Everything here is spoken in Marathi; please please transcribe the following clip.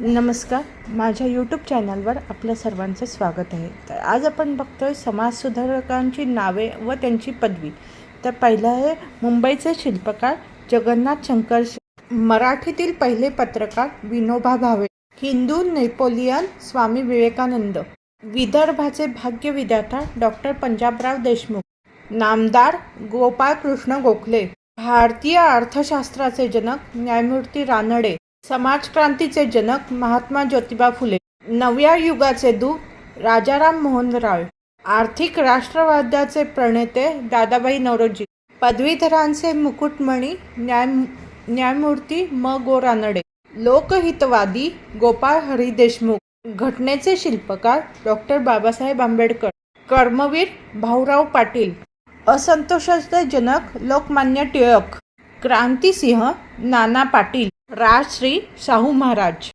नमस्कार. माझ्या यूट्यूब चॅनलवर आपल्या सर्वांचं स्वागत आहे. तर आज आपण बघतोय समाजसुधारकांची नावे व त्यांची पदवी. तर पहिलं आहे मुंबईचे शिल्पकार जगन्नाथ शंकर मराठीतील पहिले पत्रकार विनोबा भावे हिंदू नेपोलियन स्वामी विवेकानंद विदर्भाचे भाग्यविधाता डॉक्टर पंजाबराव देशमुख नामदार गोपाळकृष्ण गोखले भारतीय अर्थशास्त्राचे जनक न्यायमूर्ती रानडे समाजक्रांतीचे जनक महात्मा ज्योतिबा फुले. नव्या युगाचे दूत राजाराम मोहन राव आर्थिक राष्ट्रवादाचे प्रणेते दादाबाई नवरोजी पदवीधरांचे मुकुटमणी न्याय न्यायमूर्ती म. गो. रानडे. लोकहितवादी गोपाळ हरी देशमुख. घटनेचे शिल्पकार डॉक्टर बाबासाहेब आंबेडकर. कर्मवीर भाऊराव पाटील. असंतोषाचे जनक लोकमान्य टिळक. क्रांतिसिंह नाना पाटील. राजश्री शाहू महाराज.